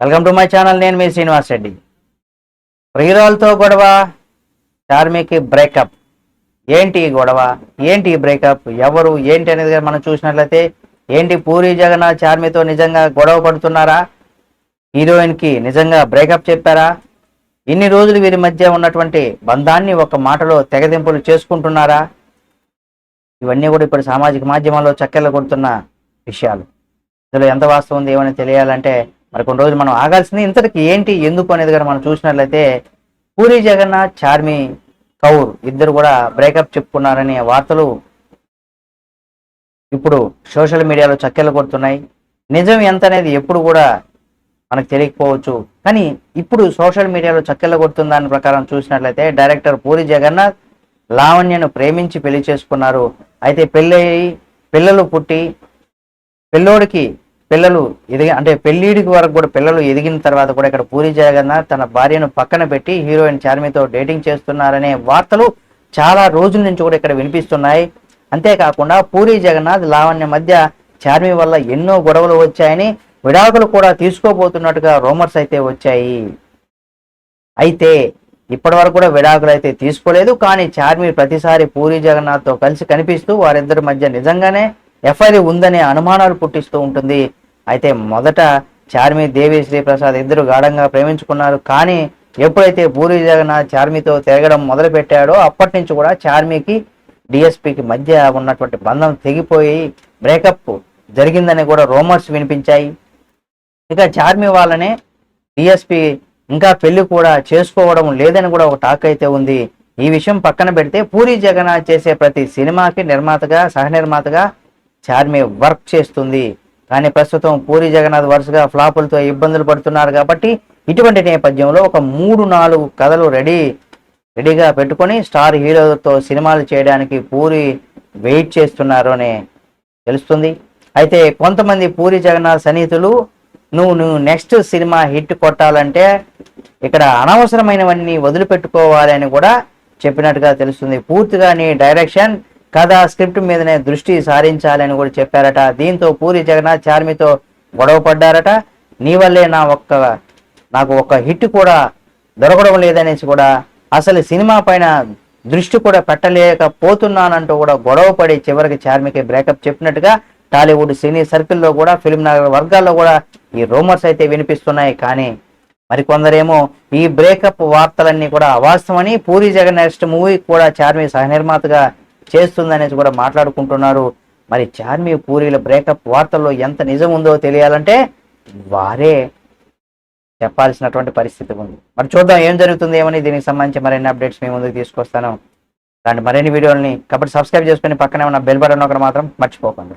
Welcome to my channel నేను మీ శ్రీనివాస్ రెడ్డి. ప్రియురాలతో గొడవ చార్మికి breakup. ఏంటి గొడవ? ఏంటి బ్రేకప్? ఎవరు? ఏంటి అనేది మనం చూసినట్లయితే ఏంటి పూరి జగన్నాథ్ చార్మితో నిజంగా గొడవ పడుతున్నారా? హీరోయిన్కి నిజంగా బ్రేకప్ చెప్పారా? ఇన్ని రోజులు వీరి మధ్య ఉన్నటువంటి బంధాన్ని ఒక మాటలో తెగదింపులు చేసుకుంటున్నారా? ఇవన్నీ కూడా ఇప్పుడు సామాజిక మాధ్యమాల్లో చక్కెర్లు కొడుతున్న విషయాలు. ఇందులో ఎంత వాస్తవం ఉంది ఏమని తెలియాలంటే మరి కొన్ని రోజులు మనం ఆగాల్సింది ఇంతటికి. ఏంటి ఎందుకు అనేది కానీ మనం చూసినట్లయితే పూరి జగన్నాథ్ చార్మి కౌర్ ఇద్దరు కూడా బ్రేకప్ చెప్పుకున్నారనే వార్తలు ఇప్పుడు సోషల్ మీడియాలో చక్కెలు కొడుతున్నాయి. నిజం ఎంత అనేది ఎప్పుడు కూడా మనకు తెలియకపోవచ్చు. కానీ ఇప్పుడు సోషల్ మీడియాలో చక్కెలు కొడుతున్న దాని ప్రకారం చూసినట్లయితే డైరెక్టర్ పూరి జగన్నాథ్ లావణ్యను ప్రేమించి పెళ్ళి చేసుకున్నారు. అయితే పెళ్ళయి పిల్లలు పుట్టి పిల్లోడికి పిల్లలు ఎదిగి అంటే పెళ్ళిడికి వరకు కూడా పిల్లలు ఎదిగిన తర్వాత కూడా ఇక్కడ పూరి జగన్నాథ్ తన భార్యను పక్కన పెట్టి హీరోయిన్ చార్మితో డేటింగ్ చేస్తున్నారనే వార్తలు చాలా రోజుల నుంచి కూడా ఇక్కడ వినిపిస్తున్నాయి. అంతేకాకుండా పూరి జగన్నాథ్ లావణ్య మధ్య చార్మి వల్ల ఎన్నో గొడవలు వచ్చాయని విడాకులు కూడా తీసుకోబోతున్నట్టుగా రూమర్స్ అయితే వచ్చాయి. అయితే ఇప్పటి వరకు కూడా విడాకులు అయితే తీసుకోలేదు. కానీ చార్మి ప్రతిసారి పూరి జగన్నాథ్తో కలిసి కనిపిస్తూ వారిద్దరి మధ్య నిజంగానే ఎఫ్ఐఆర్ ఉందనే అనుమానాలు పుట్టిస్తూ ఉంటుంది. అయితే మొదట చార్మి దేవి శ్రీప్రసాద్ ఇద్దరు గాఢంగా ప్రేమించుకున్నారు. కానీ ఎప్పుడైతే పూరి జగన్నాథ్ చార్మితో తిరగడం మొదలు పెట్టాడో అప్పటి నుంచి కూడా చార్మికి డిఎస్పికి మధ్య ఉన్నటువంటి బంధం తెగిపోయి బ్రేకప్ జరిగిందని కూడా రూమర్స్ వినిపించాయి. ఇక చార్మి వాళ్ళనే డిఎస్పి ఇంకా పెళ్ళి కూడా చేసుకోవడం లేదని కూడా ఒక టాక్ అయితే ఉంది. ఈ విషయం పక్కన పెడితే పూరి జగన్నాథ్ చేసే ప్రతి సినిమాకి నిర్మాతగా సహనిర్మాతగా చార్మి వర్క్ చేస్తుంది. కానీ ప్రస్తుతం పూరి జగన్నాథ్ వరుసగా ఫ్లాపులతో ఇబ్బందులు పడుతున్నారు కాబట్టి ఇటువంటి నేపథ్యంలో ఒక మూడు నాలుగు కథలు రెడీ రెడీగా పెట్టుకొని స్టార్ హీరోతో సినిమాలు చేయడానికి పూరి వెయిట్ చేస్తున్నారు అని తెలుస్తుంది. అయితే కొంతమంది పూరి జగన్నాథ్ సన్నిహితులు నువ్వు నువ్వు నెక్స్ట్ సినిమా హిట్ కొట్టాలంటే ఇక్కడ అనవసరమైనవన్నీ వదిలిపెట్టుకోవాలి అని కూడా చెప్పినట్టుగా తెలుస్తుంది. పూర్తిగా నీ డైరెక్షన్ కథ స్క్రిప్ట్ మీదనే దృష్టి సారించాలని కూడా చెప్పారట. దీంతో పూరి జగన్నాథ్ చార్మితో గొడవ పడ్డారట. నీ వల్లే నా ఒక్క నాకు ఒక హిట్ కూడా దొరకడం లేదనేసి కూడా అసలు సినిమా పైన దృష్టి కూడా పెట్టలేకపోతున్నానంటూ కూడా గొడవ పడి చివరికి చార్మికి బ్రేకప్ చెప్పినట్టుగా టాలీవుడ్ సినీ సర్కిల్లో కూడా ఫిల్మ్ నగర్ వర్గాల్లో కూడా ఈ రూమర్స్ అయితే వినిపిస్తున్నాయి. కానీ మరికొందరేమో ఈ బ్రేకప్ వార్తలన్నీ కూడా అవాస్తవని పూరి జగన్ నెక్స్ట్ మూవీ కూడా చార్మి సహనిర్మాతగా చేస్తుందనేసి కూడా మాట్లాడుకుంటున్నారు. మరి చార్మి పూరీల బ్రేకప్ వార్తల్లో ఎంత నిజం ఉందో తెలియాలంటే వారే చెప్పాల్సినటువంటి పరిస్థితి ఉంది. మరి చూద్దాం ఏం జరుగుతుంది ఏమని? దీనికి సంబంధించి మరిన్ని అప్డేట్స్ మేము ముందుకు తీసుకొస్తాను. అలాంటి మరిన్ని వీడియోలని కాబట్టి సబ్స్క్రైబ్ చేసుకుని పక్కనే ఉన్న బెల్ బటన్ ఒకటి మాత్రం మర్చిపోకండి.